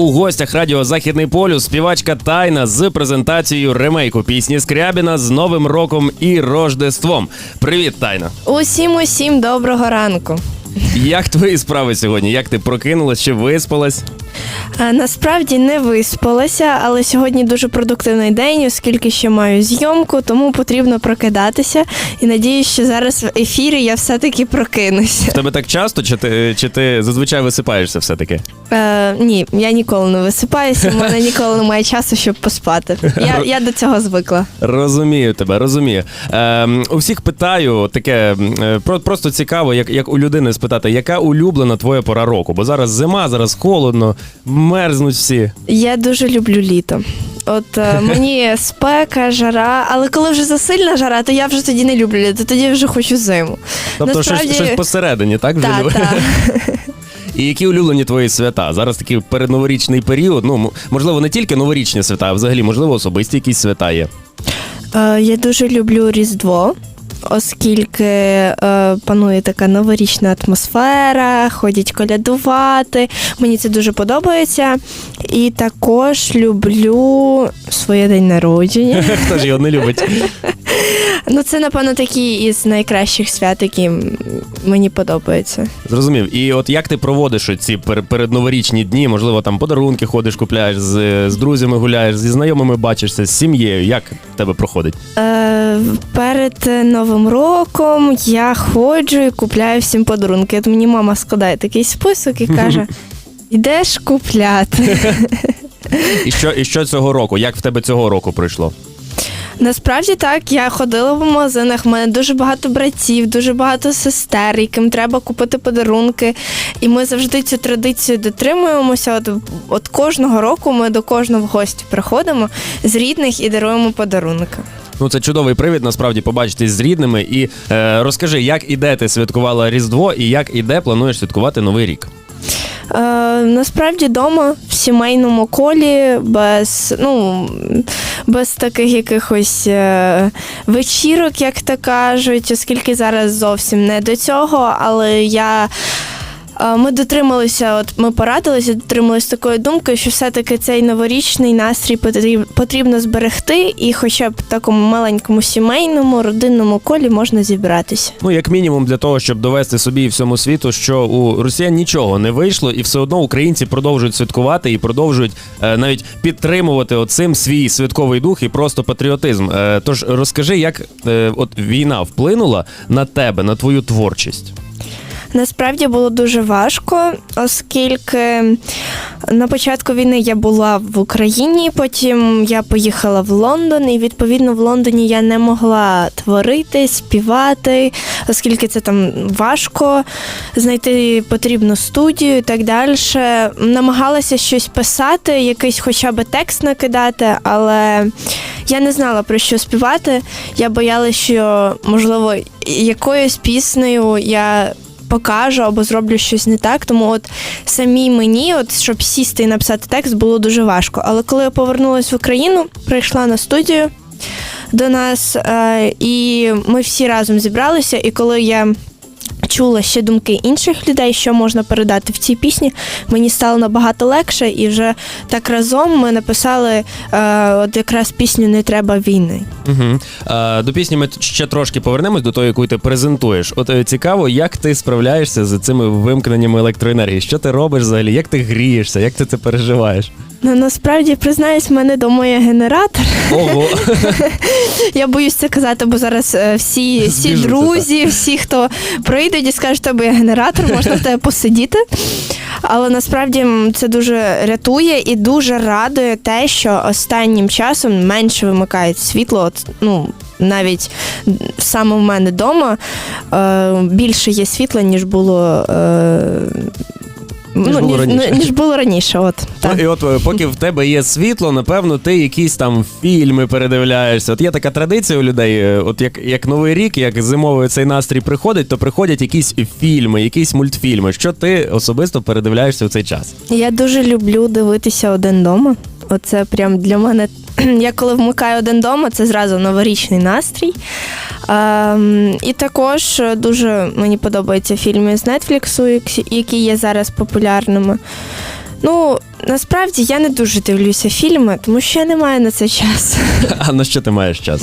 у гостях радіо Західний полюс співачка Тайна з презентацією ремейку пісні Скрябіна з Новим роком і Рождеством. Привіт, Тайна! Усім усім доброго ранку. Як твої справи сьогодні? Як ти прокинулась чи виспалась? А, насправді не виспалася, але сьогодні дуже продуктивний день, оскільки ще маю зйомку, тому потрібно прокидатися. І надіюсь, що зараз в ефірі я все-таки прокинуся. В тебе так часто, чи ти, чи ти зазвичай висипаєшся все-таки? Е, ні, я ніколи не висипаюся, у мене ніколи немає часу, щоб поспати. Я, я до цього звикла. Розумію тебе, розумію. Ем, у всіх питаю таке е, про- просто цікаво, як, як у людини спитати, яка улюблена твоя пора року? Бо зараз зима, зараз холодно, мерзнуть всі. Я дуже люблю літо. От е, мені спека, жара, але коли вже засильна жара, то я вже тоді не люблю літо, тоді я вже хочу зиму. Тобто щось, щось посередині, так? вже Так, любиш? так. І які улюблені твої свята? Зараз такий передноворічний період. Ну, м- можливо, не тільки новорічні свята, а взагалі, можливо, особисті якісь свята є. Е, Я дуже люблю Різдво, оскільки е, панує така новорічна атмосфера, ходять колядувати. Мені це дуже подобається. І також люблю своє день народження. Хто ж його не любить? Ну, це, напевно, такі із найкращих свят, які мені подобаються. Зрозумів. І от як ти проводиш ці пер- передноворічні дні? Можливо, там подарунки ходиш, купляєш з, з друзями гуляєш, зі знайомими бачишся, з сім'єю. Як в тебе проходить? Е, перед Новим роком я ходжу і купляю всім подарунки. От мені мама складає такий список і каже: йдеш купляти. І що, і що цього року? Як в тебе цього року пройшло? Насправді так, я ходила в магазинах. в мене дуже багато братів, дуже багато сестер, яким треба купити подарунки. І ми завжди цю традицію дотримуємося. От, от кожного року ми до кожного в гості приходимо з рідних і даруємо подарунки. Ну, це чудовий привід, насправді побачитись з рідними. І е, розкажи, як і де ти святкувала Різдво, і як і де плануєш святкувати Новий рік? Е, насправді вдома в сімейному колі, без, ну, без таких якихось е, вечірок, як то кажуть, оскільки зараз зовсім не до цього, але я. Ми дотрималися, от ми порадилися, дотрималися такої думки, що все-таки цей новорічний настрій потріб- потрібно зберегти, і хоча б такому маленькому сімейному родинному колі можна зібратися. Ну, як мінімум, для того, щоб довести собі і всьому світу, що у росіян нічого не вийшло, і все одно українці продовжують святкувати і продовжують е, навіть підтримувати оцим свій святковий дух і просто патріотизм. Е, тож розкажи, як е, от війна вплинула на тебе, на твою творчість. Насправді було дуже важко, оскільки на початку війни я була в Україні, потім я поїхала в Лондон, і відповідно в Лондоні я не могла творити, співати, оскільки це там важко знайти потрібну студію і так далі. Намагалася щось писати, якийсь хоча б текст накидати, але я не знала про що співати. Я боялася, що можливо якоюсь піснею я покажу або зроблю щось не так. Тому от самій мені, от щоб сісти і написати текст, було дуже важко. Але коли я повернулася в Україну, прийшла на студію до нас, е, і ми всі разом зібралися. І коли я чула ще думки інших людей, що можна передати в цій пісні, мені стало набагато легше, і вже так разом ми написали е, от якраз пісню Не треба війни. Угу. Е, до пісні ми ще трошки повернемось до того, яку ти презентуєш. От е, цікаво, як ти справляєшся з цими вимкненнями електроенергії? Що ти робиш взагалі? Як ти грієшся? Як ти це переживаєш? Ну насправді признаюсь, в мене вдома є генератор. Ого! Я боюсь це казати, бо зараз е, всі, всі друзі, всі, хто прийдуть і скажуть, що є генератор, можна в тебе посидіти. Але насправді це дуже рятує і дуже радує те, що останнім часом менше вимикають світло. От, ну, навіть саме в мене вдома е, більше є світла, ніж було. Е, Ніж ну, було раніше. ніж було раніше. От, так. Ну, і от е, поки в тебе є світло, напевно, ти якісь там фільми передивляєшся. От є така традиція у людей, е, от як, як новий рік, як зимовий цей настрій приходить, то приходять якісь фільми, якісь мультфільми. Що ти особисто передивляєшся в цей час? Я дуже люблю дивитися один дома. Оце прям для мене. Я коли вмикаю один дома, це зразу новорічний настрій. Ем, і також дуже мені подобаються фільми з Нетфліксу, які є зараз популярними. Ну, насправді я не дуже дивлюся фільми, тому що я не маю на це часу. А на що ти маєш час?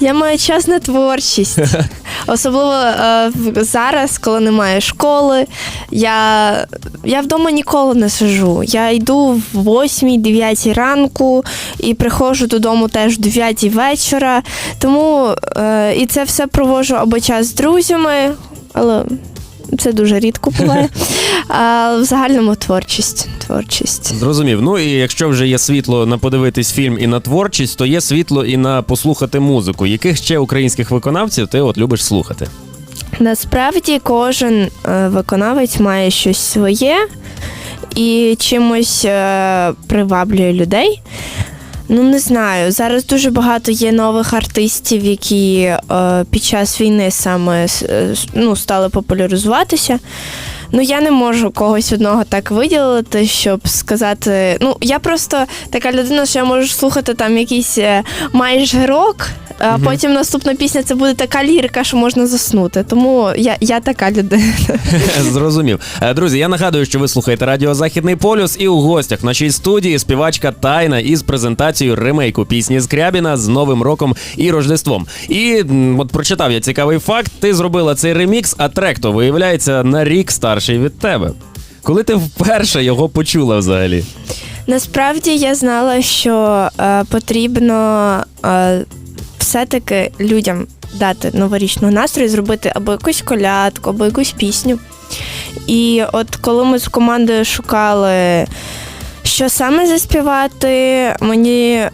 Я маю час на творчість. Особливо е, зараз, коли немає школи. Я, я вдома ніколи не сижу. Я йду в 8-9 ранку і приходжу додому теж в 9 вечора. Тому е, і це все проводжу або час з друзями, але це дуже рідко буває. А в загальному творчість. творчість. Зрозумів. Ну і якщо вже є світло на подивитись фільм і на творчість, то є світло і на послухати музику. Яких ще українських виконавців ти от любиш слухати? Насправді кожен е, виконавець має щось своє і чимось е, приваблює людей. Ну, не знаю. Зараз дуже багато є нових артистів, які е, під час війни саме е, ну, стали популяризуватися. Ну, я не можу когось одного так виділити, щоб сказати. Ну, я просто така людина, що я можу слухати там якийсь е, майже рок, а потім наступна пісня це буде така лірика, що можна заснути. Тому я, я така людина. Зрозумів. Е, Друзі, я нагадую, що ви слухаєте Радіо Західний полюс, і у гостях в нашій студії співачка Тайна із презентацією ремейку пісні Скрябіна з Новим роком і Рождеством. І от прочитав я цікавий факт: ти зробила цей ремікс, а трек то виявляється на рік старший від тебе. Коли ти вперше його почула взагалі? Насправді я знала, що е, потрібно е, все-таки людям дати новорічного настрою, зробити або якусь колядку, або якусь пісню. І от коли ми з командою шукали, що саме заспівати, мені е,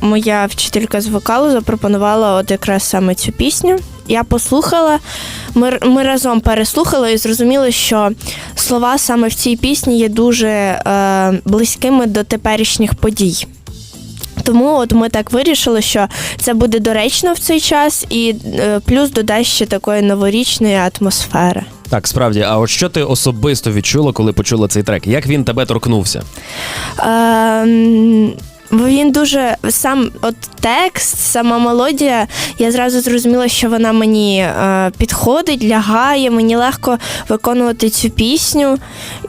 моя вчителька з вокалу запропонувала от якраз саме цю пісню. Я послухала, ми, ми разом переслухали і зрозуміли, що слова саме в цій пісні є дуже е, близькими до теперішніх подій. Тому от ми так вирішили, що це буде доречно в цей час, і е, плюс додасть ще такої новорічної атмосфери. Так, справді, а от що ти особисто відчула, коли почула цей трек? Як він тебе торкнувся? Ем, бо він дуже сам от текст, сама мелодія. Я зразу зрозуміла, що вона мені е, підходить, лягає, мені легко виконувати цю пісню.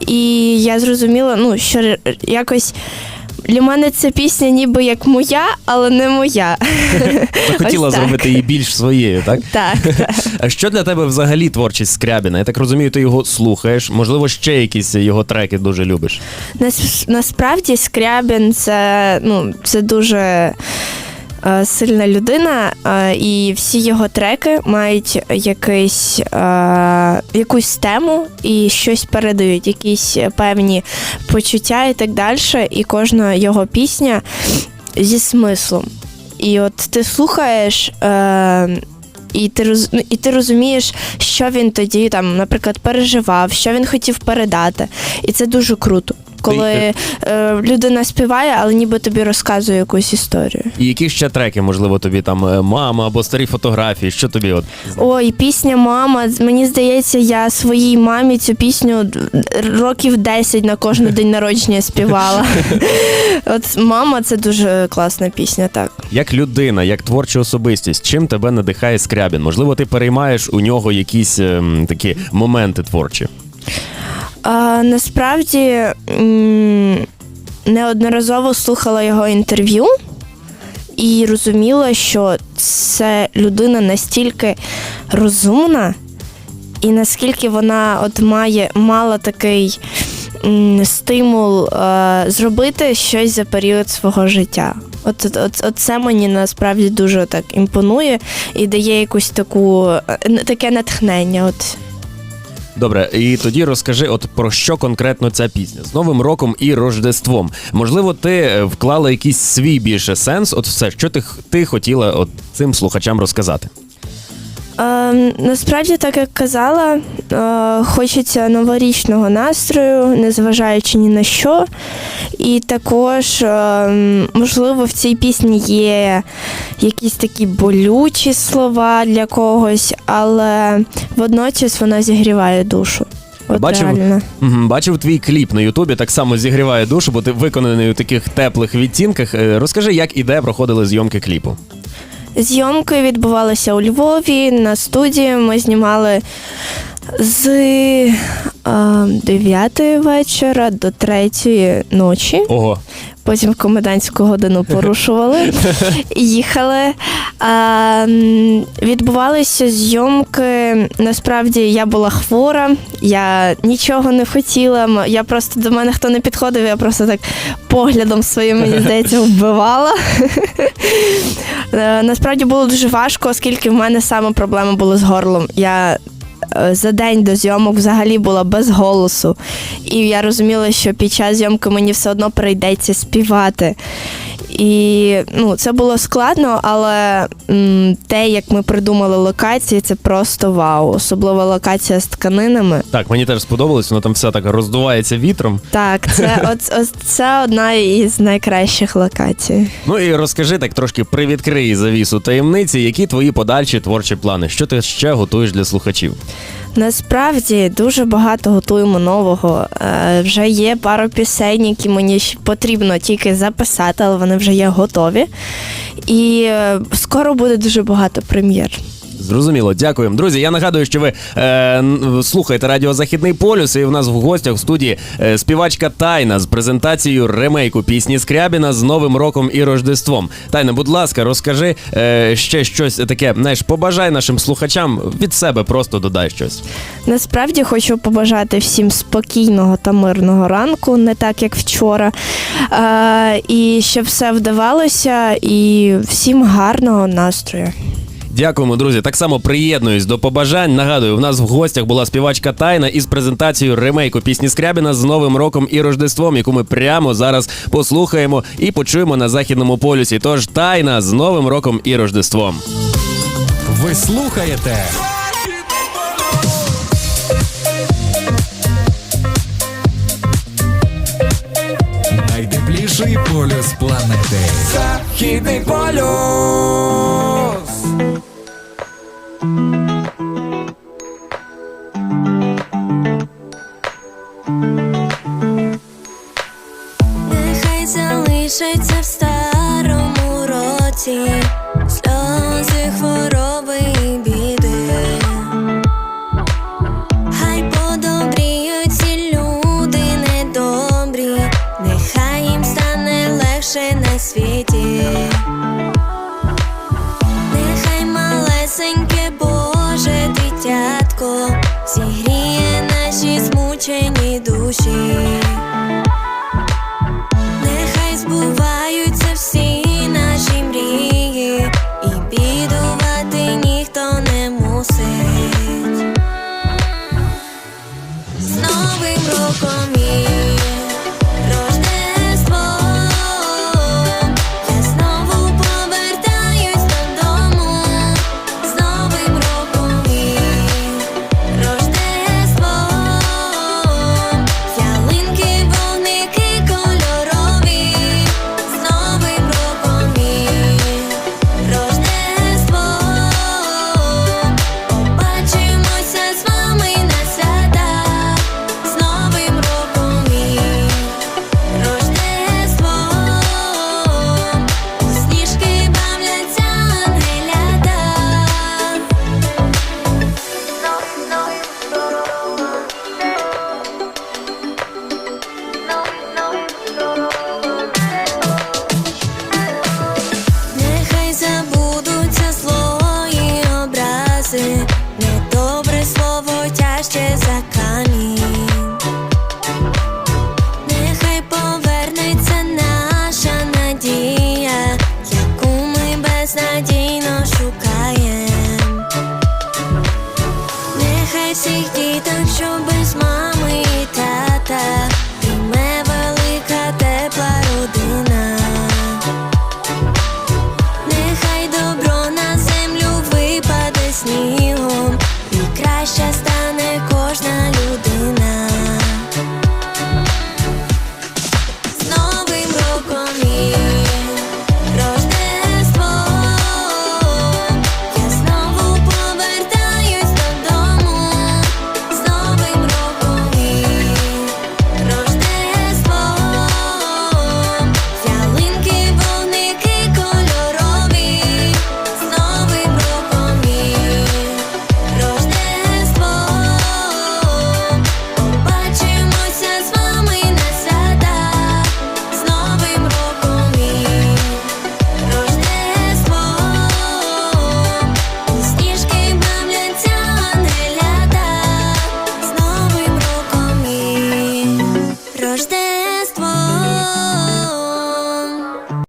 І я зрозуміла, ну, що якось. Для мене ця пісня ніби як моя, але не моя. Ти хотіла так. зробити її більш своєю, так? Так, так. А що для тебе взагалі творчість Скрябіна? Я так розумію, ти його слухаєш. Можливо, ще якісь його треки дуже любиш. Нас, насправді Скрябін це, ну, це дуже сильна людина, е, і всі його треки мають якийсь, е, якусь тему і щось передають, якісь певні почуття і так далі. І кожна його пісня зі смислом. І от ти слухаєш. Е, і ти роз, ну, і ти розумієш, що він тоді там, наприклад, переживав, що він хотів передати. І це дуже круто, коли е, людина співає, але ніби тобі розказує якусь історію. І які ще треки, можливо, тобі там е, мама або старі фотографії? Що тобі от Ой, пісня Мама. Мені здається, я своїй мамі цю пісню років 10 на кожен день народження співала. От мама це дуже класна пісня, так. як людина, як творча особистість, чим тебе надихає Скрябін? Можливо, ти переймаєш у нього якісь ем, такі моменти творчі. Насправді неодноразово слухала його інтерв'ю і розуміла, що це людина настільки розумна, і наскільки вона от має мала такий стимул зробити щось за період свого життя. От, от, от, от це мені насправді дуже так імпонує і дає якусь таку е, таке натхнення. От Добре, і тоді розкажи, от про що конкретно ця пісня з Новим роком і Рождеством. Можливо, ти е, вклала якийсь свій більше сенс, от все, що ти, ти хотіла от цим слухачам розказати. Е, насправді, так як казала, е, хочеться новорічного настрою, незважаючи ні на що. І також, е, можливо, в цій пісні є якісь такі болючі слова для когось, але водночас вона зігріває душу. От Бачив? реально. Мгм, Бачив твій кліп на Ютубі, так само зігріває душу, бо ти виконаний у таких теплих відтінках. Е, Розкажи, як і де проходили зйомки кліпу. Зйомки відбувалися у Львові на студії. Ми знімали З е, 9 вечора до 3 ночі. Ого. Потім комендантську годину порушували, їхали. А, відбувалися зйомки. Насправді я була хвора, я нічого не хотіла. Я просто до мене хто не підходив, я просто так поглядом своїм, мені здається, вбивала. Е, Насправді було дуже важко, оскільки в мене саме проблема була з горлом. Я за день до зйомок взагалі була без голосу. І я розуміла, що під час зйомки мені все одно прийдеться співати. І ну, це було складно, але м, те, як ми придумали локації, це просто вау. Особливо локація з тканинами. Так, мені теж сподобалось, воно там все так роздувається вітром. Так, це, от, от, це одна із найкращих локацій. Ну і розкажи так трошки привідкрий завісу таємниці, які твої подальші творчі плани. Що ти ще готуєш для слухачів? Насправді дуже багато готуємо нового. Е, вже є пару пісень, які мені потрібно тільки записати, але вони вже є готові. І е, скоро буде дуже багато прем'єр. Зрозуміло, дякуємо. Друзі, я нагадую, що ви е, слухаєте радіо Західний полюс, і в нас в гостях в студії е, співачка Тайна з презентацією ремейку пісні Скрябіна з Новим роком і Рождеством. Тайна, будь ласка, розкажи е, ще щось таке. Знаєш, побажай нашим слухачам від себе, просто додай щось. Насправді хочу побажати всім спокійного та мирного ранку, не так як вчора. Е, і щоб все вдавалося, і всім гарного настрою. Дякуємо, друзі. Так само приєднуюсь до побажань. Нагадую, в нас в гостях була співачка Тайна із презентацією ремейку пісні Скрябіна з Новим роком і Рождеством, яку ми прямо зараз послухаємо і почуємо на західному полюсі. Тож Тайна з Новим роком і Рождеством. Ви слухаєте Найтепліший полюс планети. Західний полюс. Thank you. Новим